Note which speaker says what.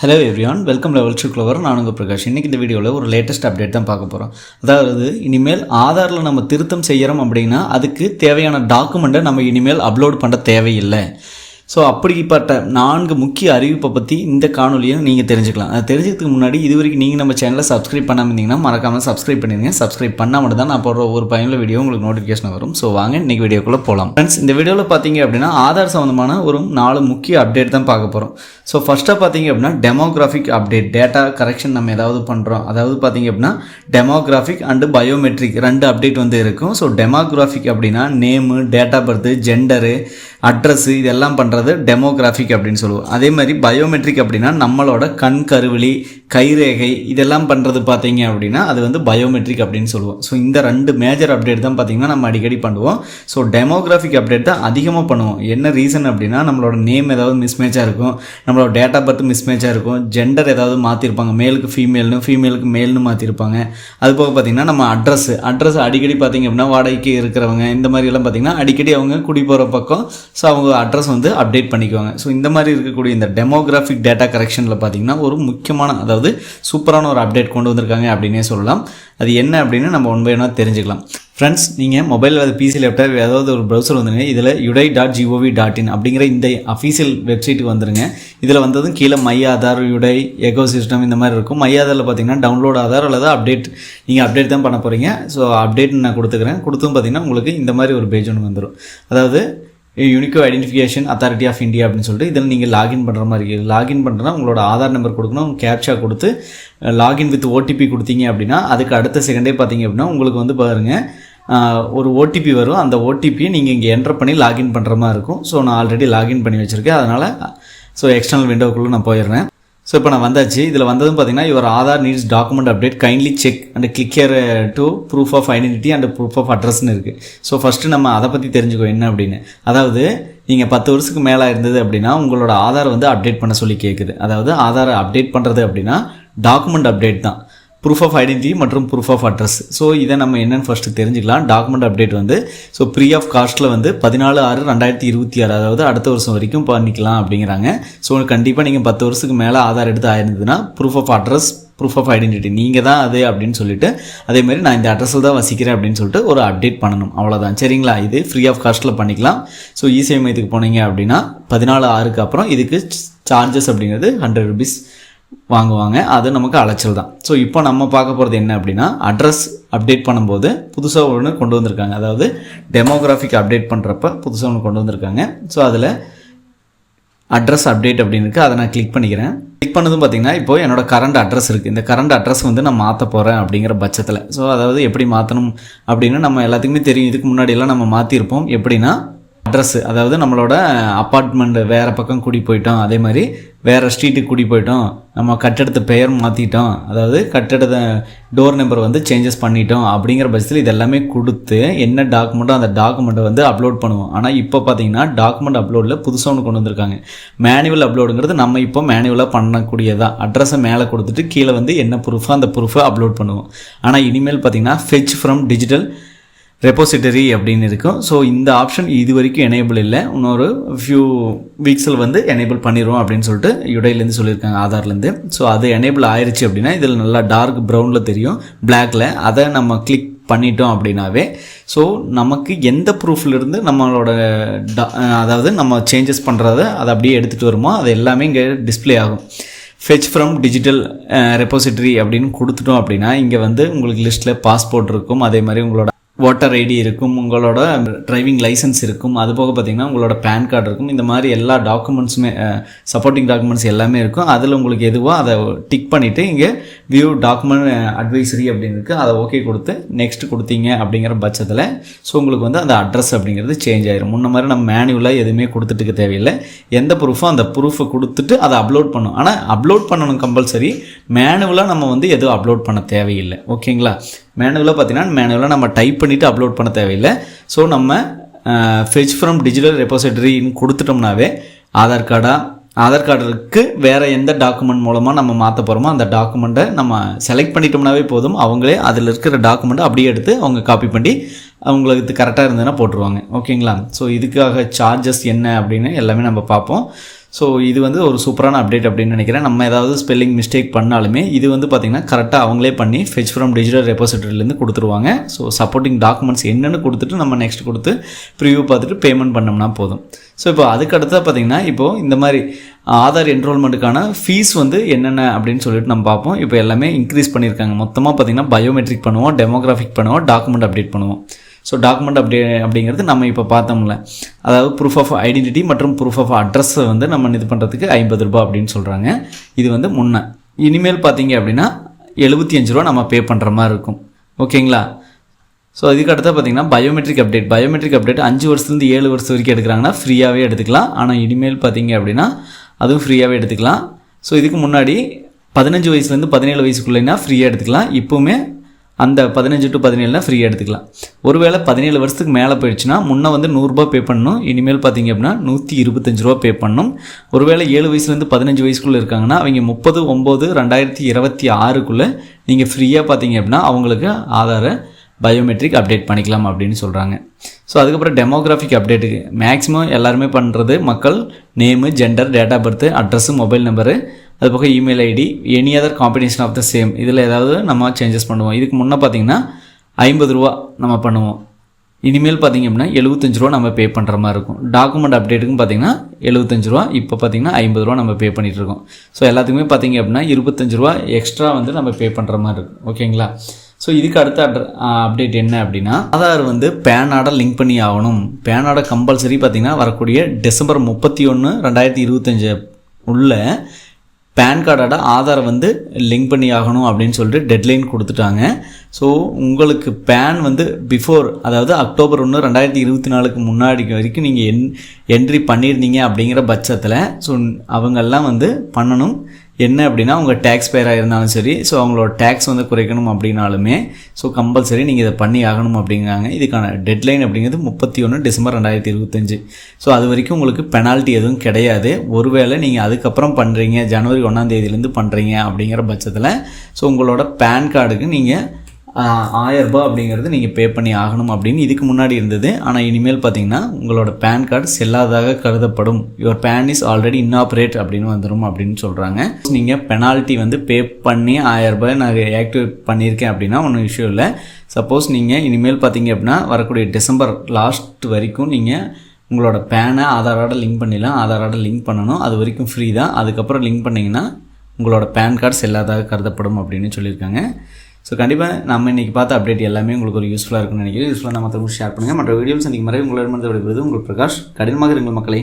Speaker 1: Hello everyone welcome level சுக்லவர் நான் உங்கள் பிரகாஷ். இன்றைக்கி இந்த வீடியோவில் ஒரு லேட்டஸ்ட் அப்டேட் தான் பார்க்க போகிறோம் அதாவது இனிமேல் ஆதாரில் நம்ம திருத்தம் செய்கிறோம் அப்படின்னா அதுக்கு தேவையான டாக்குமெண்ட்டை நம்ம இனிமேல் அப்லோட் பண்ண தேவையில்லை. ஸோ அப்படிப்பட்ட நான்கு முக்கிய அறிவிப்பை பற்றி இந்த காணொலியை நீங்கள் தெரிஞ்சுக்கலாம். அது தெரிஞ்சதுக்கு முன்னாடி இது வரைக்கும் நீங்கள் நம்ம சேனலை சப்ஸ்கிரைப் பண்ணாமல் இருந்தீங்கன்னா மறக்காமல் சப்ஸ்கிரைப் பண்ணிடுங்க சப்ஸ்கிரைப் பண்ணால் மட்டும் தான் நான் போடுற ஒரு பயனுள்ள வீடியோ உங்களுக்கு நோட்டிஃபிகேஷன் வரும். ஸோ வாங்க இன்றைக்கி வீடியோக்குள்ளே போகலாம் ஃப்ரெண்ட்ஸ் இந்த வீடியோவில் பார்த்தீங்க அப்படின்னா ஆதார் சம்மந்தமான ஒரு நாலு முக்கிய அப்டேட் தான் பார்க்க போகிறோம் ஸோ ஃபஸ்ட்டாக பார்த்தீங்க அப்படின்னா டெமோகிராஃபிக் அப்டேட் டேட்டா கரெக்ஷன் நம்ம ஏதாவது பண்ணுறோம் அதாவது பார்த்தீங்க அப்படின்னா டெமோகிராஃபிக் அண்டு பயோமெட்ரிக் ரெண்டு அப்டேட் வந்து இருக்கும். ஸோ டெமோகிராஃபிக் அப்படின்னா name date of birth gender address இதெல்லாம் பண்ணுறது டெமோகிராஃபிக் அப்படின்னு சொல்லுவோம். அதே மாதிரி பயோமெட்ரிக் அப்படின்னா நம்மளோட கண் கருவிழி கைரேகை இதெல்லாம் பண்ணுறது பார்த்தீங்க அப்படின்னா அது வந்து பயோமெட்ரிக் அப்படின்னு சொல்லுவோம். ஸோ இந்த ரெண்டு மேஜர் அப்டேட் தான் பார்த்தீங்கன்னா நம்ம அடிக்கடி பண்ணுவோம். ஸோ டெமோகிராஃபிக் அப்டேட் தான் அதிகமாக பண்ணுவோம். என்ன ரீசன் அப்படின்னா நம்மளோட நேம் ஏதாவது மிஸ்மேட்சாக இருக்கும். நம்மளோட டேட் ஆஃப் பர்த் மிஸ்மேட்சாக இருக்கும். ஜெண்டர் ஏதாவது மாற்றிருப்பாங்க மேலுக்கு ஃபீமேல்னு ஃபீமேலுக்கு மேல்னு மாற்றிருப்பாங்க அது போக பார்த்தீங்கன்னா நம்ம அட்ரஸ் அட்ரஸ் அடிக்கடி பார்த்தீங்க அப்படின்னா வாடகைக்கு இருக்கிறவங்க இந்த மாதிரிலாம் பார்த்தீங்கன்னா அடிக்கடி அவங்க குடி போகிற பக்கம். ஸோ அவங்க அட்ரஸ் வந்து அப்டேட் பண்ணிக்குவாங்க ஸோ இந்த மாதிரி இருக்கக்கூடிய இந்த டெமோகிராஃபிக் டேட்டா கரெக்ஷனில் பார்த்தீங்கன்னா ஒரு முக்கியமான அதாவது சூப்பரான ஒரு அப்டேட் கொண்டு வந்திருக்காங்க அப்படின்னே சொல்லலாம். அது என்ன அப்படின்னு நம்ம ஒன் பை ஒன்னாக தெரிஞ்சுக்கலாம். ஃப்ரெண்ட்ஸ் நீங்கள் மொபைல் அது பிசி லேப்டாப் ஏதாவது ஒரு ப்ரௌசர் வந்துருங்க இதில் UIDAI dot gov dot in அப்படிங்கிற இந்த அஃபீஷியல் வெப்சைட்டுக்கு வந்துருங்க. இதில் வந்ததும் கீழே my Aadhaar UIDAI ecosystem இந்த மாதிரி இருக்கும். மை ஆதாரில் பார்த்தீங்கன்னா டவுன்லோட் ஆதார் அல்லது அப்டேட் நீங்கள் அப்டேட் தான் பண்ண போகிறீங்க ஸோ அப்டேட் நான் கொடுத்துக்கிறேன். கொடுத்தும் பார்த்தீங்கன்னா உங்களுக்கு இந்த மாதிரி ஒரு பேஜ் ஒன்று வந்துடும் அதாவது unique identification authority of India அப்படின்னு சொல்லிட்டு இதில் நீங்கள் லாகின் பண்ணுற மாதிரி இருக்குது லாகின் பண்ணுறதுனா உங்களோட ஆதார் நம்பர் கொடுக்கணும். கேப்சா கொடுத்து லாகின் வித் ஓடிபி கொடுத்தீங்க அப்படின்னா அதுக்கு அடுத்த செகண்டே பார்த்தீங்க அப்படின்னா உங்களுக்கு வந்து பாருங்கள் ஒரு ஓடிபி வரும். அந்த ஓடிபியை நீங்கள் இங்கே என்டர் பண்ணி லாகின் பண்ணுற மாதிரி இருக்கும். ஸோ நான் ஆல்ரெடி லாகின் பண்ணி வச்சுருக்கேன். அதனால் ஸோ எக்ஸ்டர்னல் விண்டோக்குள்ளே நான் போயிடுறேன். ஸோ இப்போ நான் வந்தாச்சு. இதில் வந்ததும் பார்த்தீங்கன்னா your Aadhaar needs document update kindly check and click here to proof of identity and proof of அட்ரஸ்னு இருக்குது ஸோ ஃபஸ்ட்டு நம்ம அதை பற்றி தெரிஞ்சுக்கோ என்ன அப்படின்னு. அதாவது நீங்கள் பத்து வருஷத்துக்கு மேலே இருந்தது அப்படின்னா உங்களோட ஆதார் வந்து அப்டேட் பண்ண சொல்லி கேட்குது அதாவது ஆதாரை அப்டேட் பண்ணுறது அப்படின்னா டாக்குமெண்ட் அப்டேட் தான். ப்ரூஃப் ஆஃப் ஐடென்டிட்டி மற்றும் ப்ரூஃப் ஆஃப் அட்ரஸ் ஸோ இதை நம்ம என்னென்னு ஃபஸ்ட்டு தெரிஞ்சுக்கலாம். டாக்குமெண்ட் அப்டேட் வந்து ஸோ ப்ரீ ஆஃப் காஸ்ட்டில் வந்து பதினாலு ஆறு ரெண்டாயிரத்தி இருபத்தி ஆறு அதாவது அடுத்த வருஷம் வரைக்கும் பண்ணிக்கலாம் அப்படிங்கிறாங்க. ஸோ கண்டிப்பாக நீங்கள் பத்து வருஷத்துக்கு மேலே ஆதார் எடுத்து ஆயிருந்ததுன்னா proof of address proof of identity நீங்கள் தான் அது அப்படின்னு சொல்லிட்டு அதேமாதிரி நான் இந்த அட்ரஸில் தான் வசிக்கிறேன் அப்படின்னு சொல்லிட்டு ஒரு அப்டேட் பண்ணணும். அவ்வளோதான் சரிங்களா? இது ஃப்ரீ ஆஃப் காஸ்ட்டில் பண்ணிக்கலாம். ஸோ இசேவை மையத்துக்கு போனீங்க அப்படின்னா பதினாலு ஆறுக்கு அப்புறம் இதுக்கு சார்ஜஸ் அப்படிங்கிறது ஹண்ட்ரட் ருபீஸ் வாங்குவாங்க. அது நமக்கு அலைச்சல் தான். ஸோ இப்போ நம்ம பார்க்க போகிறது என்ன அப்படின்னா அட்ரஸ் அப்டேட் பண்ணும்போது புதுசாக ஒன்று கொண்டு வந்திருக்காங்க. அதாவது டெமோகிராஃபிக் அப்டேட் பண்ணுறப்ப புதுசாக ஒன்று கொண்டு வந்திருக்காங்க. ஸோ அதில் அட்ரஸ் அப்டேட் அப்படின்னு இருக்குது அதை நான் கிளிக் பண்ணிக்கிறேன். கிளிக் பண்ணதும் பார்த்தீங்கன்னா இப்போ என்னோட கரண்ட் அட்ரஸ் இருக்குது இந்த கரண்ட் அட்ரஸ் வந்து நான் மாற்ற போகிறேன் அப்படிங்கிற பட்சத்தில். ஸோ அதாவது எப்படி மாற்றணும் அப்படின்னு நம்ம எல்லாத்துக்குமே தெரியும். இதுக்கு முன்னாடியெல்லாம் நம்ம மாற்றிருப்போம் எப்படின்னா அட்ரஸ் அதாவது நம்மளோட அப்பார்ட்மெண்ட் வேறு பக்கம் கூடி போயிட்டோம். அதே மாதிரி வேறு ஸ்ட்ரீட்டுக்கு கூடி போயிட்டோம். நம்ம கட்டடத்து பெயர் மாற்றிட்டோம் அதாவது கட்டடத்தை டோர் நம்பர் வந்து சேஞ்சஸ் பண்ணிட்டோம் அப்படிங்கிற பட்சத்தில் இது எல்லாமே கொடுத்து என்ன டாக்குமெண்ட்டோ அந்த டாக்குமெண்ட்டை வந்து அப்லோட் பண்ணுவோம். ஆனால் இப்போ பார்த்தீங்கன்னா டாக்குமெண்ட் அப்லோடில் புதுசாக ஒன்று கொண்டு வந்திருக்காங்க. மேனுவல் அப்லோடுங்கிறது நம்ம இப்போ மேனுவலாக பண்ணக்கூடியதான் அட்ரஸை மேலே கொடுத்துட்டு கீழே வந்து என்ன ப்ரூஃபோ அந்த ப்ரூஃபை அப்லோட் பண்ணுவோம். ஆனால் இனிமேல் பார்த்தீங்கன்னா ஃபெச் ஃப்ரம் டிஜிட்டல் ரெப்போசிட்டரி அப்படின்னு இருக்கும். ஸோ இந்த ஆப்ஷன் இது வரைக்கும் எனேபிள் இல்லை. இன்னொரு ஃபியூ வீக்ஸில் வந்து எனேபிள் பண்ணிடுவோம் அப்படின்னு சொல்லிட்டு யுடைலேருந்து சொல்லியிருக்காங்க ஆதார்லேருந்து. ஸோ அது எனேபிள் ஆயிடுச்சு அப்படின்னா இதில் நல்லா டார்க் ப்ரௌனில் தெரியும் பிளாக்ல அதை நம்ம கிளிக் பண்ணிட்டோம் அப்படின்னாவே ஸோ நமக்கு எந்த ப்ரூஃப்லேருந்து நம்மளோட da- அதாவது நம்ம சேஞ்சஸ் பண்ணுறத அதை அப்படியே எடுத்துகிட்டு வருமோ அது எல்லாமே இங்கே டிஸ்ப்ளே ஆகும். ஃபெச் ஃப்ரம் டிஜிட்டல் ரெப்போசிட்டரி அப்படின்னு கொடுத்துட்டோம் அப்படின்னா இங்கே வந்து உங்களுக்கு லிஸ்ட்டில் பாஸ்போர்ட் இருக்கும். அதே மாதிரி உங்களோட ஓட்டர் ஐடி இருக்கும் உங்களோட டிரைவிங் லைசன்ஸ் இருக்கும் அது போக பார்த்தீங்கன்னா உங்களோட பேன் கார்டு இருக்கும். இந்த மாதிரி எல்லா டாக்குமெண்ட்ஸுமே சப்போர்ட்டிங் டாக்குமெண்ட்ஸ் எல்லாமே இருக்கும். அதில் உங்களுக்கு எதுவோ அதை டிக் பண்ணிவிட்டு இங்கே வியூ டாக்குமெண்ட் அட்வைசரி அப்படின்னு இருக்குது அதை ஓகே கொடுத்து நெக்ஸ்ட் கொடுத்தீங்க அப்படிங்கிற பட்சத்தில் ஸோ உங்களுக்கு வந்து அந்த அட்ரஸ் அப்படிங்கிறது சேஞ்ச் ஆயிரும். முன்ன மாதிரி நம்ம மேனுவலாக எதுவுமே கொடுத்துட்டுக்க தேவையில்லை. எந்த ப்ரூஃபோ அந்த ப்ரூஃபை கொடுத்துட்டு அதை அப்லோட் பண்ணும். ஆனால் அப்லோட் பண்ணணும் கம்பல்சரி மேனுவலாக நம்ம வந்து எதுவும் அப்லோட் பண்ண தேவையில்லை. ஓகேங்களா மேனுவலாக பார்த்தீங்கன்னா மேனுவலாக நம்ம டைப் பண்ணிவிட்டு அப்லோட் பண்ண தேவையில்லை. ஸோ நம்ம ஃபெச் ஃப்ரம் டிஜிட்டல் ரெப்போசிட்டரின்னு கொடுத்துட்டோம்னாவே ஆதார் கார்டாக ஆதார் கார்டுக்கு வேறு எந்த டாக்குமெண்ட் மூலமாக நம்ம மாற்ற போகிறோமோ அந்த டாக்குமெண்ட்டை நம்ம செலக்ட் பண்ணிட்டோம்னாவே போதும். அவங்களே அதில் இருக்கிற டாக்குமெண்ட்டை அப்படியே எடுத்து அவங்க காப்பி பண்ணி அவங்களுக்கு இது கரெக்டாக இருந்ததுன்னா போட்டுருவாங்க. ஓகேங்களா ஸோ இதுக்காக சார்ஜஸ் என்ன அப்படின்னு எல்லாமே நம்ம பார்ப்போம். ஸோ இது வந்து ஒரு சூப்பரான அப்டேட் அப்படின்னு நினைக்கிறேன். நம்ம ஏதாவது ஸ்பெல்லிங் மிஸ்டேக் பண்ணாலுமே இது வந்து பார்த்திங்கன்னா கரெக்டாக அவங்களே பண்ணி ஃபெச் ஃப்ரம் டிஜிட்டல் ரெபாசிட்டரிலேருந்து கொடுத்துருவாங்க. ஸோ சப்போர்ட்டிங் டாக்குமெண்ட்ஸ் என்னென்னு கொடுத்துட்டு நம்ம நெக்ஸ்ட் கொடுத்து ப்ரிவியூ பார்த்துட்டு பேமெண்ட் பண்ணோம்னா போதும். ஸோ இப்போ அதுக்கு அடுத்தா பார்த்தீங்கன்னா இப்போது இந்த மாதிரி ஆதார் என்ரோல்மெண்ட்டுக்கான ஃபீஸ் வந்து என்னென்ன அப்படின்னு சொல்லிட்டு நம்ம பார்ப்போம். இப்போ எல்லாமே இன்க்ரீஸ் பண்ணியிருக்காங்க. மொத்தமாக பார்த்தீங்கன்னா பயோமெட்ரிக் பண்ணுவோம் டெமோகிராஃபிக் பண்ணுவோம் டாக்குமெண்ட் அப்டேட் பண்ணுவோம். ஸோ டாக்குமெண்ட் அப்படி அப்படிங்கிறது நம்ம இப்போ பார்த்தோம்ல. அதாவது ப்ரூஃப் ஆஃப் ஐடென்டிட்டி மற்றும் ப்ரூஃப் ஆஃப் அட்ரஸை வந்து நம்ம இது பண்ணுறதுக்கு ஐம்பது ரூபாய் அப்படின்னு சொல்கிறாங்க இது வந்து முன்ன. இனிமேல் பார்த்தீங்க அப்படின்னா எழுபத்தி அஞ்சு ரூபா நம்ம பே பண்ணுற மாதிரி இருக்கும். ஓகேங்களா? ஸோ இதுக்கு அடுத்து பார்த்தீங்கன்னா பயோமெட்ரிக் அப்டேட் பயோமெட்ரிக் அப்டேட் அஞ்சு வருஷத்துலேருந்து ஏழு வருஷம் வரைக்கும் எடுக்கிறாங்கன்னா ஃப்ரீயாகவே எடுத்துக்கலாம். ஆனால் இனிமேல் பார்த்தீங்க அப்படின்னா அதுவும் ஃப்ரீயாகவே எடுத்துக்கலாம். ஸோ இதுக்கு முன்னாடி பதினஞ்சு வயசுலேருந்து பதினேழு வயசுக்குள்ளேனா ஃப்ரீயாக எடுத்துக்கலாம். இப்போவுமே அந்த பதினஞ்சு டு பதினேழுனா ஃப்ரீயாக எடுத்துக்கலாம். ஒருவேளை பதினேழு வருஷத்துக்கு மேலே போயிடுச்சுன்னா முன்னே வந்து நூறுரூபா பே பண்ணணும். இனிமேல் பார்த்தீங்க அப்படின்னா நூற்றி இருபத்தஞ்சு ரூபா பே பண்ணணும். ஒருவேளை ஏழு வயசுலேருந்து பதினஞ்சு வயசுக்குள்ளே இருக்காங்கன்னா அவங்க முப்பது ஒம்பது ரெண்டாயிரத்தி இருபத்தி ஆறுக்குள்ளே நீங்கள் ஃப்ரீயாக பார்த்தீங்க அப்படின்னா அவங்களுக்கு ஆதாரை பயோமெட்ரிக் அப்டேட் பண்ணிக்கலாம் அப்படின்னு சொல்கிறாங்க ஸோ அதுக்கப்புறம் டெமோகிராஃபிக் அப்டேட்டுக்கு மேக்ஸிமம் எல்லாருமே பண்ணுறது மக்கள் name gender date of birth address mobile number அது போக email ID any other combination of the same இதில் ஏதாவது நம்ம சேஞ்சஸ் பண்ணுவோம். இதுக்கு முன்னே பார்த்தீங்கன்னா ஐம்பது ரூபா நம்ம பண்ணுவோம். இனிமேல் பார்த்தீங்க அப்படின்னா எழுபத்தஞ்சு ரூபா நம்ம பே பண்ணுற மாதிரி இருக்கும். டாக்குமெண்ட் அப்டேட்டுக்கும் பார்த்தீங்கன்னா எழுபத்தஞ்சு ரூபா இப்போ பார்த்தீங்கன்னா ஐம்பது ரூபா நம்ம பே பண்ணிகிட்ருக்கோம் இருக்கோம். ஸோ எல்லாத்துக்குமே பார்த்தீங்க அப்படின்னா இருபத்தஞ்சு ரூபா எக்ஸ்ட்ரா வந்து நம்ம பே பண்ணுற மாதிரி இருக்கும். ஓகேங்களா ஸோ இதுக்கு அடுத்த அப்டேட் என்ன அப்படின்னா ஆதார் வந்து பேனோட லிங்க் பண்ணி ஆகணும். பேனோட கம்பல்சரி பார்த்தீங்கன்னா வரக்கூடிய டிசம்பர் முப்பத்தி ஒன்று ரெண்டாயிரத்தி இருபத்தஞ்சு உள்ள பேன் கார்டோட ஆதாரை வந்து லிங்க் பண்ணி ஆகணும் அப்படின்னு சொல்லிட்டு டெட்லைன் கொடுத்துட்டாங்க. ஸோ உங்களுக்கு பேன் வந்து பிஃபோர் அதாவது அக்டோபர் ஒன்று ரெண்டாயிரத்தி இருபத்தி நாலுக்கு முன்னாடி வரைக்கும் நீங்கள் என் என்ட்ரி பண்ணியிருந்தீங்க அப்படிங்கிற பட்சத்தில் ஸோ அவங்கெல்லாம் வந்து பண்ணணும். என்ன அப்படின்னா உங்கள் டேக்ஸ் பேராக இருந்தாலும் சரி ஸோ அவங்களோட டேக்ஸ் வந்து குறைக்கணும் அப்படின்னாலுமே ஸோ கம்பல்சரி நீங்கள் இதை பண்ணி ஆகணும் அப்படிங்கிறாங்க. இதுக்கான டெட்லைன் அப்படிங்கிறது முப்பத்தி ஒன்று டிசம்பர் ரெண்டாயிரத்தி இருபத்தஞ்சு. ஸோ அது வரைக்கும் உங்களுக்கு பெனால்ட்டி எதுவும் கிடையாது. ஒருவேளை நீங்கள் அதுக்கப்புறம் பண்ணுறீங்க ஜனவரி ஒன்றாம் தேதியிலேருந்து பண்ணுறீங்க அப்படிங்கிற பட்சத்தில் ஸோ உங்களோட பேன் கார்டுக்கு நீங்கள் ஆயரரூபா அப்படிங்கிறது நீங்கள் பே பண்ணி ஆகணும் அப்படின்னு இதுக்கு முன்னாடி இருந்தது. ஆனால் இனிமேல் பார்த்தீங்கன்னா உங்களோட பேன் கார்டு செல்லாததாக கருதப்படும். Your PAN is already inoperative அப்படின்னு வந்துடும் அப்படின்னு சொல்கிறாங்க நீங்கள் பெனால்ட்டி வந்து பே பண்ணி ஆயரரூபாய் நான் ஆக்டிவேட் பண்ணியிருக்கேன் அப்படின்னா ஒன்றும் இஷ்யூ இல்லை. சப்போஸ் நீங்கள் இனிமேல் பார்த்தீங்க அப்படின்னா வரக்கூடிய டிசம்பர் லாஸ்ட் வரைக்கும் நீங்கள் உங்களோட பேனை ஆதாரோட லிங்க் பண்ணிடலாம். ஆதாரோட லிங்க் பண்ணணும். அது வரைக்கும் ஃப்ரீ தான். அதுக்கப்புறம் லிங்க் பண்ணிங்கன்னா உங்களோட பேன் கார்டு செல்லாதாக கருதப்படும் அப்படின்னு சொல்லியிருக்காங்க. ஸோ கண்டிப்பாக நம்ம இன்றைக்கி பார்த்த அப்டேட் எல்லாமே உங்களுக்கு ஒரு யூஸ்ஃபுல்லாக இருக்கும்னு நினைக்கிறேன். யூஸ்ஃபுல்லாக நம்ம மற்றவங்க ஷேர் பண்ணுங்கள் மற்ற வீடியோஸ் சந்திக்கும் மறைவு உங்களிடம் விடுவது உங்கள் பிரகாஷ். கடினமாக இருங்கள் மக்களை.